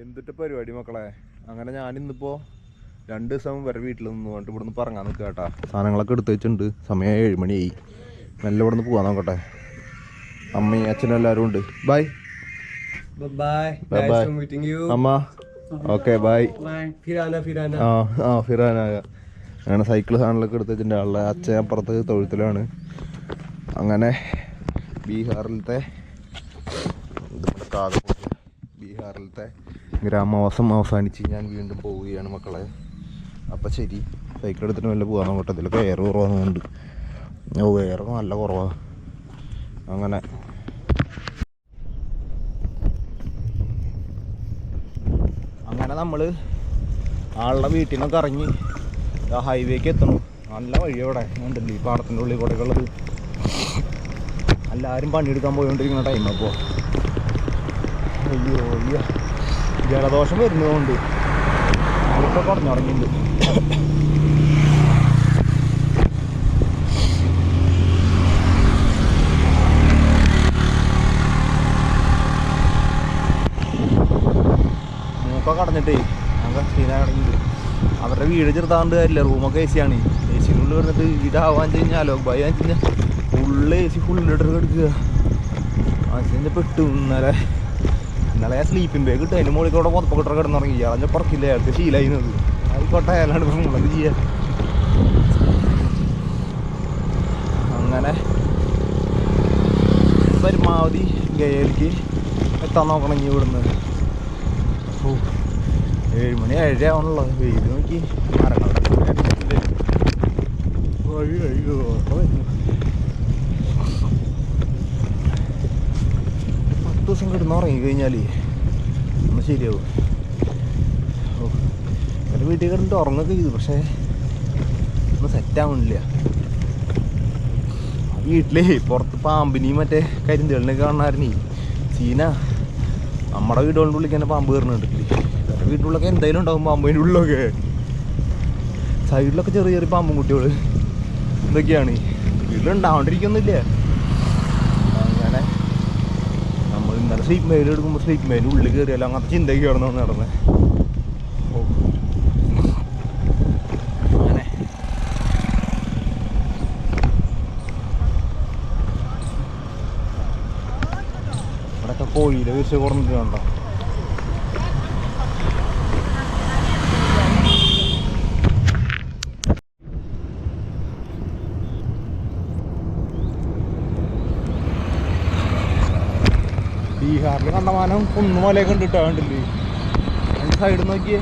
എന്തിട്ട് പരിപാടി മക്കളെ? അങ്ങനെ ഞാനിന്നിപ്പോൾ രണ്ട് ദിവസം വരെ വീട്ടിൽ നിന്ന് കൊണ്ട് ഇവിടുന്ന് പറങ്ങാൻ നിൽക്കുക കേട്ടാ സാധനങ്ങളൊക്കെ എടുത്ത് വെച്ചിട്ടുണ്ട്. സമയം ഏഴ് മണിയായി. മെല്ലെ ഇവിടുന്ന് പോകാൻ നോക്കട്ടെ. അമ്മയും അച്ഛനും എല്ലാവരും ഉണ്ട്. Bye bye bye. അമ്മ. Okay bye. ആ അങ്ങനെ സൈക്കിൾ സാധനങ്ങളൊക്കെ എടുത്ത് വെച്ചിട്ടുണ്ട്. ആളുടെ അച്ഛൻ അപ്പുറത്ത് തൊഴുത്തിലാണ്. അങ്ങനെ ബീഹാറിലത്തെ ബീഹാറിലത്തെ ഗ്രാമവാസം അവസാനിച്ച് ഞാൻ വീണ്ടും പോവുകയാണ് മക്കളെ. അപ്പം ശരി. സൈക്കിൾ എടുത്തിട്ട് വല്ല പോകാൻ നോക്കട്ടെ ഇതിലൊക്കെ എയർ കുറവാകുന്നുണ്ട് ഓ എയർ നല്ല കുറവാണ് അങ്ങനെ. അങ്ങനെ നമ്മൾ ആളുടെ വീട്ടിൽ നിന്നൊക്കെ ഇറങ്ങി ഹൈവേക്ക് എത്തണം. നല്ല വഴി അവിടെ ഉണ്ടല്ലോ. ഈ പാടത്തിന്റെ ഉള്ളിൽ കൂടെ ഉള്ളത്. എല്ലാവരും പണിയെടുക്കാൻ പോയിക്കൊണ്ടിരിക്കുന്ന ടൈം അപ്പോൾ അയ്യോ അയ്യോ. ജലദോഷം വരുന്നതുകൊണ്ട് അവർക്ക് കുറഞ്ഞുറങ്ങിയിട്ടുണ്ട്. മൂക്കൊക്കെ അടഞ്ഞിട്ടേ ഞങ്ങൾക്ക് അടങ്ങിയിട്ട് അവരുടെ വീട് ചെറുതാണ്ട് കാര്യമില്ല റൂമൊക്കെ എ സി ആണ് എ സിനുള്ളിൽ വന്നിട്ട് ഇതാവാൻ കഴിഞ്ഞാലോ ഭയം കഴിഞ്ഞാൽ ഫുള്ള് എ സി ഫുള്ളിട്ട് ആ സിന്റെ പെട്ടു ഇന്നലെ. ഇന്നലെ സ്ലീപ്പിംഗ് ബാഗ് ഇട്ട് അതിന് മുകളിൽ കൂടെ പുറപ്പൊക്കെ കിടന്നിറങ്ങി. അതിന്റെ പുറക്കില്ല അയാൾക്ക് ശീലായിരുന്നത് ആയിക്കോട്ടെ അല്ലാണ്ട് ഇപ്പം നമ്മളത് ചെയ്യാൻ അങ്ങനെ പരമാവധി ഗയയിലേക്ക് എത്താൻ നോക്കണം ഇനി ഇവിടുന്ന്. ഓ ഏഴ് മണി ഏഴര ആവണല്ലോ വെയിൽ നോക്കി. വരുന്നു. ദിവസം കിടന്ന് ഉറങ്ങി കഴിഞ്ഞാൽ ഒന്ന് ശരിയാവും. എന്റെ വീട്ടിൽ കിടന്നിട്ട് ഉറങ്ങൊക്കെ ചെയ്തു പക്ഷേ ഒന്ന് സെറ്റാവണില്ല വീട്ടിലേ പുറത്ത് പാമ്പിനെയും മറ്റേ കരിന്തേളിനെയൊക്കെ കാണാറുണ്ടേ സീന നമ്മുടെ വീടുകളുടെ ഉള്ളിൽ തന്നെ പാമ്പ് കയറുന്നുണ്ട്. എന്റെ വീട്ടിലുള്ളൊക്കെ എന്തായാലും ഉണ്ടാവും പാമ്പിന്റെ ഉള്ളിലൊക്കെ. സൈഡിലൊക്കെ ചെറിയ ചെറിയ പാമ്പും കുട്ടികൾ എന്തൊക്കെയാണ് വീട്ടിലുണ്ടാവാണ്ടിരിക്കൊന്നുമില്ല അങ്ങനെ ഇന്നലെ സ്ലീപ്പ് മെയിൽ എടുക്കുമ്പോൾ സ്ലീപ്പ് മേലും ഉള്ളിൽ കയറിയാലോ അങ്ങനത്തെ ചിന്തയ്ക്ക് കിടന്നു നടന്നത് കോഴിയിലെ വിരിച്ച് കുറഞ്ഞിട്ട് കണ്ടോ? ബീഹാറിൽ കണ്ടമാനം കുന്നുമലയൊക്കെ ഉണ്ട് കേട്ടോ കണ്ടില്ലേ? സൈഡ് നോക്കിയേ.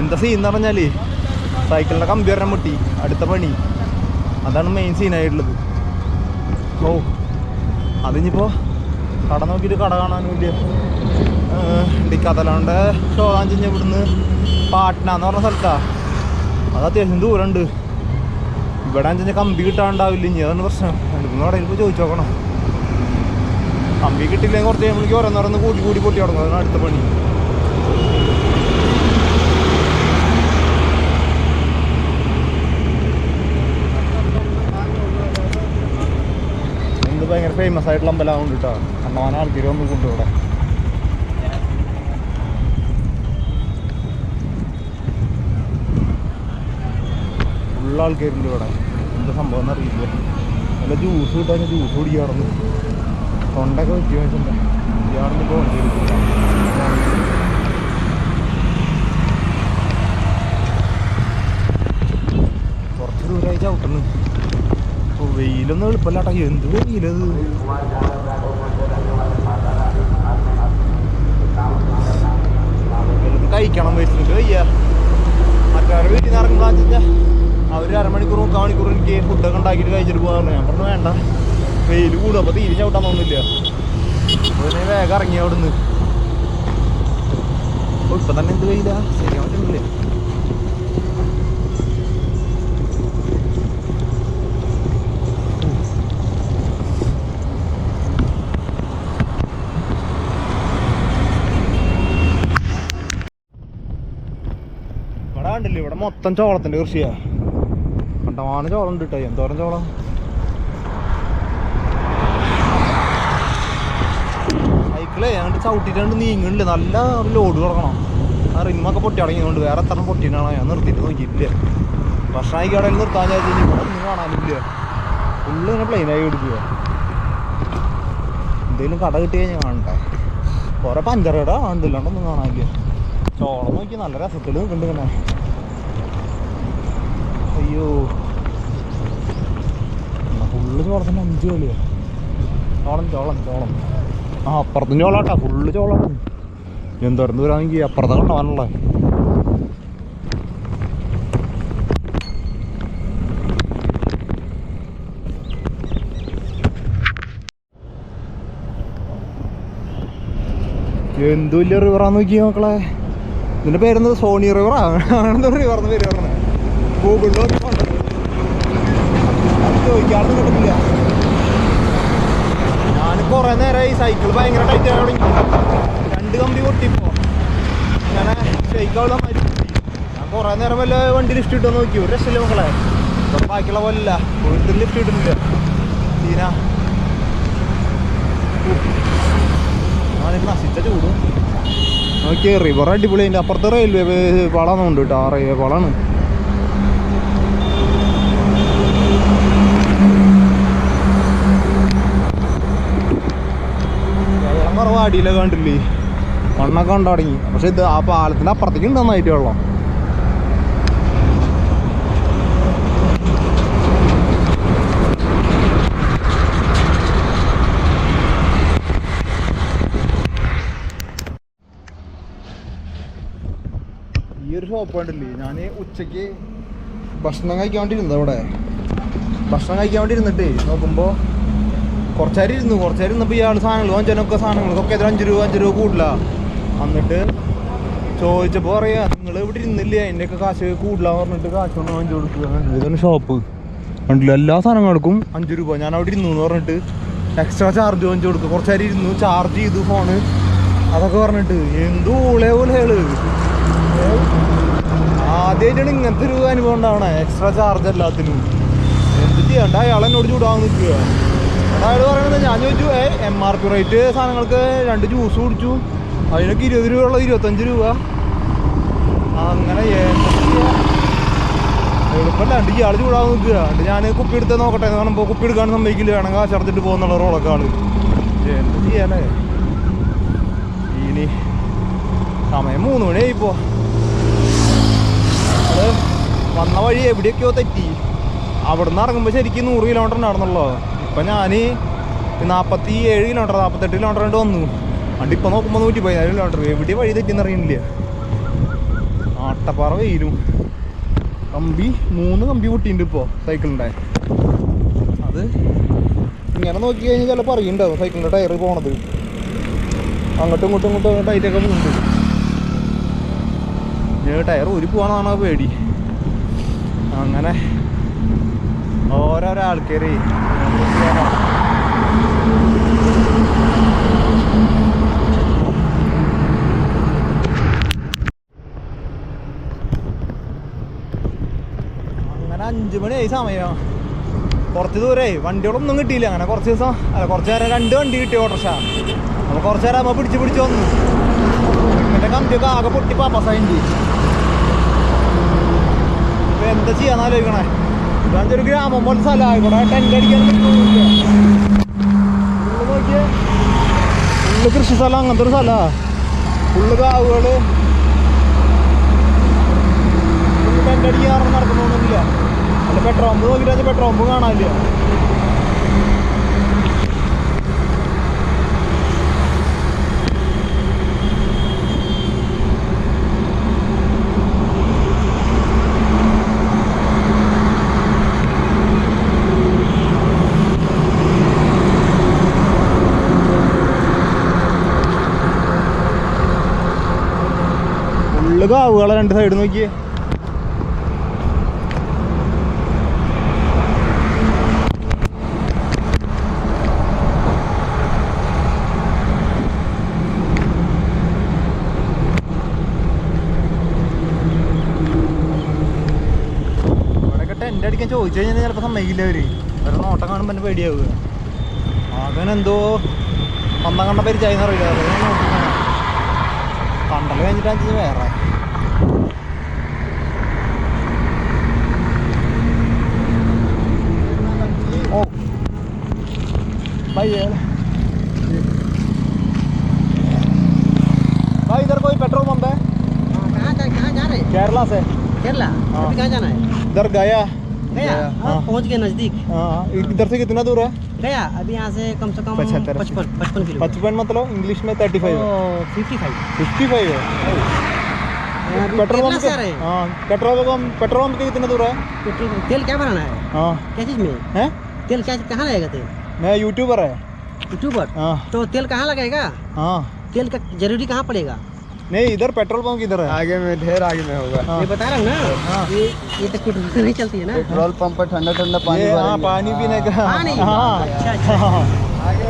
എന്താ സീൻ എന്ന് പറഞ്ഞാൽ? സൈക്കിളിന്റെ കമ്പി വരണം മുട്ടി അടുത്ത പണി. അതാണ് മെയിൻ സീനായിട്ടുള്ളത് ഓ അതിനിപ്പോ കട നോക്കിയിട്ട് കട കാണാനുമില്ല. ഡിക്കതലാണ്ട് ഷോകാഞ്ചിഞ്ഞ ഇവിടുന്ന് പാട്ന എന്ന് പറഞ്ഞ സ്ഥലത്താ. അത് അത്യാവശ്യം ദൂരമുണ്ട്. ഇവിടെ അഞ്ചിഞ്ഞ കമ്പി കിട്ടാണ്ടാവില്ല ഇനി അതാണ് പ്രശ്നം. രണ്ടു കടയിൽ പോയി ചോദിച്ചു നോക്കണം. കമ്പി കിട്ടില്ലെങ്കിൽ കുറച്ച് കഴിയുമ്പോഴേക്ക് ഓരോന്നോരോന്ന് കൂടി കൂടി പൊട്ടി തുടങ്ങും. അതാണ് അടുത്ത പണി. ഭയങ്കര ഫേമസ് ആയിട്ടുള്ള അമ്പലമാകുന്നുണ്ട് കേട്ടോ കണ്ടമാനം ആൾക്കാർ വന്ന് കൊണ്ടുവിടെ ഉള്ള ആൾക്കാരുണ്ട് ഇവിടെ. എന്താ സംഭവം എന്ന് അറിയില്ല നല്ല ജ്യൂസ് കിട്ടാൻ ജ്യൂസ് കുടിക്കാറുണ്ട്. തൊണ്ടൊക്കെ എടുക്കില്ല കുറച്ച് ദൂരമായി ചവിട്ടുന്നു. ഓ വെയിലൊന്നും എളുപ്പമല്ലാട്ടാ. എന്ത് വെയിലത് കഴിക്കണം വെച്ചിട്ട് വയ്യ. മറ്റവരെ വീട്ടിൽ നിന്ന് ഇറങ്ങുമ്പോഴാന്ന് വെച്ചാൽ അവർ അരമണിക്കൂർ മുക്കാൽ മണിക്കൂർ എനിക്ക് ഫുഡൊക്കെ ഉണ്ടാക്കിയിട്ട് കഴിച്ചിട്ട് പോകാറുണ്ട് ഞാൻ പറഞ്ഞു വേണ്ട. വെയിൽ കൂടും. അപ്പോൾ തീരെ ചവിട്ടാൻ തോന്നുന്നില്ല. ഞാൻ വേഗം ഇറങ്ങി അവിടെ നിന്ന് ഇപ്പം തന്നെ എന്ത് വെയില? ശരിയാൻ ഇവിടെ മൊത്തം ചോളത്തിന്റെ കൃഷിയാ. കണ്ടമാന ചോളം ഉണ്ട് കേട്ടോ. എന്തോരം ചോളം? സൈക്കിളേ അങ്ങോട്ട് ചവിട്ടിട്ട് നീങ്ങണില്ല. നല്ല ലോഡ് കൊടുക്കണം. ആ റിമ്മൊക്കെ പൊട്ടി അടങ്ങിയതുകൊണ്ട് വേറെ എത്ര പൊട്ടിയിട്ടാണ് ഞാൻ നിർത്തിയിട്ട് നോക്കിയിട്ടില്ല. ഭക്ഷണം അവിടെ നിർത്താൻ വിചാരിച്ചു ഒന്നും കാണാനില്ല. ഫുള്ള് ഇങ്ങനെ പ്ലെയിനായി എടുക്കുക എന്തെങ്കിലും കട കിട്ടി കഴിഞ്ഞാൽ കാണണ്ടേ കുറെ പഞ്ചർ കട ഉണ്ടില്ലാണ്ടൊന്നും കാണാനില്ല. ചോളം നോക്കി നല്ല രസത്തിൽ നിൽക്കുന്നുണ്ട് ഇങ്ങനെ. അയ്യോ. ഫുള്ള് ചോളത്തിന് അഞ്ച് കളിയാ. ചോളം ചോളം ചോളം. ആ അപ്പുറത്തും ചോളാട്ടാ. ഫുള്ള് ചോളാണ് എന്തോരം ദൂരാണെങ്കിൽ അപ്പുറത്തെ കണ്ടാവാനുള്ള എന്തു വലിയ റിവറാന്ന് നോക്കി മക്കളെ? ഇതിന്റെ പേരെന്ത്? സോണി റിവറാ അങ്ങനെന്തോ റിവർന്ന് പേര് പറഞ്ഞത്. ഗൂഗിളിൽ ചോദിക്കാതെ കിട്ടുന്നില്ല ഞാൻ കുറെ ഈ സൈക്കിൾ ഭയങ്കര ടൈറ്റ് ആയി തുടങ്ങി. രണ്ട് കമ്പി പൊട്ടിപ്പോ. അങ്ങനെ ഷെയ്ക്കാവുള്ള മാതിരി. ഞാൻ കുറെ നേരം വല്ല വണ്ടി ലിഫ്റ്റ് ഇട്ടോ നോക്കി. ഒരു രക്ഷയില്ല മക്കളെ. ബാക്കിയുള്ള പോലല്ല വീട്ടിൽ ലിഫ്റ്റ് ഇട്ടിട്ടില്ല. തീന ചൂടും. നോക്കിയേ റിവർ അടിപൊളി. അതിന്റെ അപ്പുറത്ത് റെയിൽവേ വളമുണ്ട് കേട്ടോ. ആ റെയിൽവേ പാളാണ് വെള്ളം കുറവ് അടിയിലൊക്കെ കണ്ടില്ലേ? മണ്ണൊക്കെ ഉണ്ട് തുടങ്ങി പക്ഷെ ഇത് ആ പാലത്തിന്റെ അപ്പുറത്തേക്ക് ഉണ്ട് നന്നായിട്ട് വെള്ളം ഈ ഷോപ്പ് കണ്ടില്ലേ? ഞാൻ ഉച്ചയ്ക്ക് ഭക്ഷണം കഴിക്കാൻ വേണ്ടി അവിടെ ഭക്ഷണം കഴിക്കാൻ വേണ്ടി നോക്കുമ്പോൾ കുറച്ചേരം ഇരുന്നു കുറച്ചേരം ഇരുന്നപ്പോൾ ഇയാൾ സാധനങ്ങൾ വാങ്ങിച്ചതിനൊക്കെ സാധനങ്ങൾക്കൊക്കെ എത്ര അഞ്ച് രൂപ അഞ്ച് രൂപ കൂടില്ല. എന്നിട്ട് ചോദിച്ചപ്പോൾ പറയാ നിങ്ങൾ ഇവിടെ ഇരുന്നില്ലേ? അതിന്റെയൊക്കെ കാശ് കൂടില്ലാന്ന് പറഞ്ഞിട്ട് കാശ് കൊണ്ട് വാങ്ങിച്ചു കൊടുക്കുക? ഇതാണ് ഷോപ്പ്. കണ്ടില്ല? എല്ലാ സാധനങ്ങൾക്കും അഞ്ച് രൂപ. ഞാൻ അവിടെ ഇരുന്നു എന്ന് പറഞ്ഞിട്ട് എക്സ്ട്രാ ചാർജ് വാങ്ങിച്ചു കൊടുക്കും കുറച്ചേരം ഇരുന്നു ചാർജ് ചെയ്തു ഫോണ് അതൊക്കെ പറഞ്ഞിട്ട് എന്തോ ഓളേ ഊളകൾ ആദ്യമായിട്ടാണ് ഇങ്ങനത്തെ ഒരു അനുഭവം ഉണ്ടാവണേ. എക്സ്ട്രാ ചാർജ് എല്ലാത്തിനും. എന്ത് ചെയ്യണ്ട അയാൾ എന്നോട് നിൽക്കുക? അയാൾ പറയണത് ഞാൻ ചോദിച്ചു എം ആർ പി റേറ്റ് സാധനങ്ങൾക്ക് രണ്ട് ജ്യൂസ് കുടിച്ചു. അതിനൊക്കെ ഇരുപത് രൂപ ഉള്ളത് ഇരുപത്തഞ്ച് രൂപ. അങ്ങനെ? എളുപ്പമല്ലാണ്ട് ഇയാൾ ചൂടാൻ നിൽക്കുക. എന്നിട്ട് ഞാൻ കുപ്പി എടുത്ത് നോക്കട്ടെ എന്ന് പറയുമ്പോൾ കുപ്പി എടുക്കാൻ സമ്മതിക്കില്ല. വേണം കാശ് അടച്ചിട്ട് പോകുന്നുള്ള റോളൊക്കെ ആൾ. എന്ത് ചെയ്യാനേ? ഇനി സമയം മൂന്ന് മണിയായി ഇപ്പോൾ അത് വന്ന വഴി എവിടെയൊക്കെയോ തെറ്റി. അവിടെ നിന്ന് ഇറങ്ങുമ്പോൾ ശരിക്കും നൂറ് കിലോമീറ്റർ ഉണ്ടായിരുന്നല്ലോ ഇപ്പം ഞാൻ നാൽപ്പത്തി ഏഴ് കിലോമീറ്റർ നാൽപ്പത്തെട്ട് കിലോമീറ്റർ ആയിട്ട് വന്നു. അണ്ട് ഇപ്പം നോക്കുമ്പോൾ നൂറ്റി പതിനാല് കിലോമീറ്റർ എവിടെ വഴി തെറ്റിയെന്ന് അറിയണില്ല ആട്ടപ്പാറ വെയിലും. കമ്പി മൂന്ന് കമ്പി പൊട്ടിയിട്ടുണ്ട് ഇപ്പോൾ സൈക്കിളിന്റെ. അത് ഇങ്ങനെ നോക്കി കഴിഞ്ഞാൽ ചിലപ്പോൾ അറിയണ്ടാവും സൈക്കിളിന്റെ ടയർ പോണത്. അങ്ങോട്ടും ഇങ്ങോട്ടും ഇങ്ങോട്ടും ടൈറ്റൊക്കെ പോകുന്നുണ്ട്. ഞാൻ ടയർ ഊരി പോകണമെന്നാണ് പേടി. അങ്ങനെ ഓരോരോ അങ്ങനെ അഞ്ചു മണിയായി സമയം. കുറച്ച് ദൂരമായി വണ്ടികളൊന്നും കിട്ടിയില്ല. അങ്ങനെ കുറച്ച് ദിവസം അല്ല കുറച്ച് നേരം രണ്ട് വണ്ടി കിട്ടി ഓട്ടർഷ അപ്പോൾ കുറച്ച് നേരം പിടിച്ചു പിടിച്ച് പിടിച്ച് വന്നു. എന്റെ കമ്പിയൊക്കെ ആകെ പൊട്ടി പാപ്പസായിട്ട് ഇപ്പൊ എന്താ ചെയ്യാന്നാലോ ആലോചിക്കണേ? ഇതാണ്ട് ഒരു ഗ്രാമം പോലെ സ്ഥലമാണ് ഇവിടെ ടെന്റ് അടിക്കാൻ ഫുള്ള് കൃഷി സ്ഥലം അങ്ങനത്തെ ഒരു സ്ഥലമാണ് ഫുള്ള് ഫുള്ള് ടെന്റ് അടിക്കാൻ നടക്കുന്നൊന്നുമില്ല അല്ല പെട്രോൾ പമ്പ് നോക്കിയിട്ട് പെട്രോൾ പമ്പ് കാണാനില്ല. ഫുള്ള് കാവുകളെ രണ്ട് സൈഡ് നോക്കിയേ. അടിക്കാൻ ചോദിച്ചു കഴിഞ്ഞാൽ ചിലപ്പോൾ സമ്മതിക്കില്ല അവർ. അവരുടെ നോട്ടം കാണുമ്പോൾ എന്നെ പേടിയാവുക. അങ്ങനെ എന്തോ ഒന്നാം കണ്ട പേര് ചൈന അറിയില്ല കണ്ടൽ കഴിഞ്ഞിട്ടാ വേറെ. अभी कहाँ जाना है? इधर गया। गया? हाँ। हाँ, पहुँच गए नज़दीक। हाँ इधर से कितना दूर है? गया अभी यहाँ से कम से कम पचहत्तर, पचपन पचपन किलो पचपन मतलब इंग्लिश में thirty five fifty five fifty five है। पेट्रोल पंप से आ के- रहे हैं। हाँ पेट्रोल पंप पेट्रोल पंप कितना दूर है? पेट्रोल तेल क्या भराना है? हाँ। क्या चीज़ में? हैं? तेल क्या कहाँ लगेगा तेल? मैं यूट्यूबर है। यूट्यूबर तो तेल कहाँ लगेगा हाँ। तेल का ज़रूरी कहाँ पड़ेगा? नहीं इधर पेट्रोल पंप किधर है आगे में ढेर आगे में होगा हाँ। ये बता रहा हूँ ना हाँ। ये ये तो पेट्रोल नहीं चलती है ना पेट्रोल पंप पर ठंडा ठंडा पानी ये हाँ पानी पीने का पानी? हाँ अच्छा अच्छा हाँ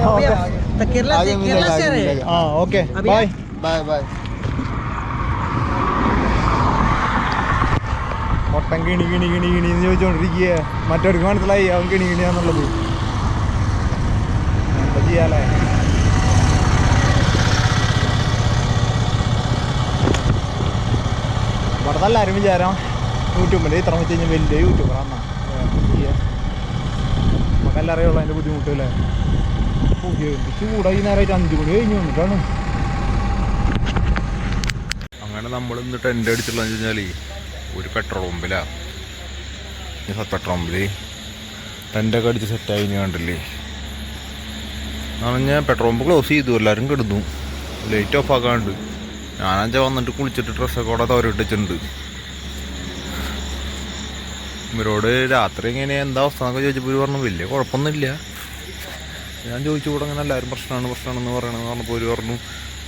अभी आप- तो केरला से केरला से आ रहे हैं हाँ ओके अभी बाय बाय बाय ഒട്ടം കിണി കിണി കിണി കിണി എന്ന് ചോദിച്ചോണ്ടിരിക്കുക മറ്റവർക്ക് മനസ്സിലായി അവൻ കിണി കിണിയാന്നുള്ളത് എന്താ ചെയ്യാലേ ഇവിടെ എല്ലാവരും വിചാരം യൂട്യൂബിന്റെ ഇത്ര വെച്ച് കഴിഞ്ഞാൽ വലിയ യൂട്യൂബറാന്നാ. നമുക്കെല്ലാം അറിയുള്ളൂ അതിന്റെ ബുദ്ധിമുട്ട് അല്ലേ ചൂടായി നേരമായിട്ട് അഞ്ച് മണി കഴിഞ്ഞ് വന്നിട്ടാണ്. അങ്ങനെ നമ്മൾ ഇന്ന് ടെന്റ് അടിച്ചുള്ളതെന്ന് വെച്ചാൽ ഒരു പെട്രോൾ പമ്പിലാണ് ഈ പെട്രോൾ പമ്പിൽ ടെന്റൊക്കെ അടിച്ച് സെറ്റായി ഇനി കണ്ടില്ലേ? ഞാൻ പെട്രോൾ പമ്പ് ക്ലോസ് ചെയ്തു എല്ലാവരും കിടന്നു. Light of ആക്കാണ്ട്. ഞാനഞ്ചാ വന്നിട്ട് കുളിച്ചിട്ട് ഡ്രസ്സൊക്കെ അവിടെ തോരട്ടിട്ടുണ്ട്. ഇവരോട് രാത്രി ഇങ്ങനെ എന്താ അവസ്ഥ എന്നൊക്കെ ചോദിച്ചപ്പോൾ ഇവർ പറഞ്ഞു വലിയ കുഴപ്പമൊന്നുമില്ല. ഞാൻ ചോദിച്ചു ഇവിടെ അങ്ങനെ എല്ലാവരും പ്രശ്നമാണ് പ്രശ്നമാണെന്ന് പറയണമെന്ന് പറഞ്ഞപ്പോൾ ഒരു പറഞ്ഞു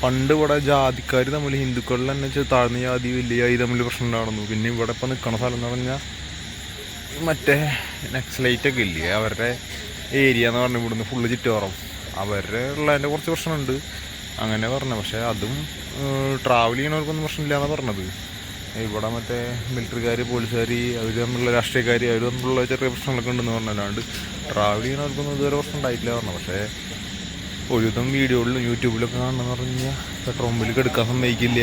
പണ്ട് ഇവിടെ ജാതിക്കാർ തമ്മിൽ ഹിന്ദുക്കളിൽ തന്നെ താഴ്ന്ന ജാതി വലിയ ജാതി തമ്മിൽ പ്രശ്നം ഉണ്ടാകുന്നു പിന്നെ ഇവിടെ ഇപ്പം നിൽക്കണ സ്ഥലം എന്ന് പറഞ്ഞാൽ മറ്റേ നെക്സലൈറ്റ് ഒക്കെ ഇല്ലേ അവരുടെ ഏരിയ എന്ന് പറഞ്ഞാൽ ഇവിടുന്ന് ഫുള്ള് ചുറ്റോറം അവരുടെ ഉള്ളതിന്റെ കുറച്ച് പ്രശ്നമുണ്ട്. അങ്ങനെ പറഞ്ഞു പക്ഷേ അതും ട്രാവൽ ചെയ്യണവർക്കൊന്നും പ്രശ്നമില്ല എന്നാണ് പറഞ്ഞത്. ഇവിടെ മറ്റേ മിലിറ്ററിക്കാർ പോലീസുകാർ അവർ തമ്മിലുള്ള രാഷ്ട്രീയക്കാർ അവർ തമ്മിലുള്ള ചെറിയ പ്രശ്നങ്ങളൊക്കെ ഉണ്ടെന്ന് പറഞ്ഞല്ലാണ്ട് ട്രാവൽ ചെയ്യണവർക്കൊന്നും ഇതുവരെ പ്രശ്നം ഉണ്ടായിട്ടില്ല പറഞ്ഞു. പക്ഷേ ഒരുവിധം വീഡിയോകളിലും യൂട്യൂബിലൊക്കെ കാണണമെന്ന് പറഞ്ഞു കഴിഞ്ഞാൽ പെട്രോൾ പമ്പിലേക്ക് എടുക്കാൻ സമ്മതിക്കില്ല.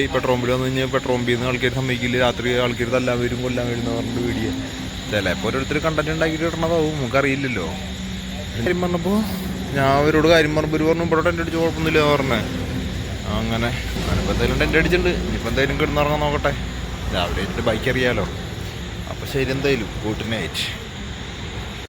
ഈ പെട്രോൾ പമ്പിൽ വന്നു കഴിഞ്ഞാൽ പെട്രോൾ പമ്പിൽ നിന്ന് ആൾക്കാർ സമ്മതിക്കില്ല. രാത്രി ആൾക്കാർ തല്ലാൻ വരും കൊല്ലാൻ വരും എന്ന് പറഞ്ഞിട്ട് വീഡിയോ ചിലപ്പോൾ ഓരോരുത്തർ കണ്ടന്റ് ഉണ്ടാക്കിയിട്ട് ഇടണതാവും നമുക്കറിയില്ലല്ലോ. കാര്യം പറഞ്ഞപ്പോൾ ഞാൻ അവരോട് കാര്യം പറഞ്ഞപ്പോൾ ഒരു പറഞ്ഞു ഇവിടെ ടെന്റ് അടിച്ച് കുഴപ്പമൊന്നുമില്ല എന്ന് പറഞ്ഞേ. അങ്ങനെ. ഞാനിപ്പോൾ എന്തായാലും ടെന്റ് അടിച്ചിട്ടുണ്ട്. ഇനിയിപ്പോൾ എന്തായാലും കിടന്നിറങ്ങാൻ നോക്കട്ടെ. രാവിലെ ബൈക്ക് അറിയാമല്ലോ അപ്പോൾ ശരി എന്തായാലും. Good night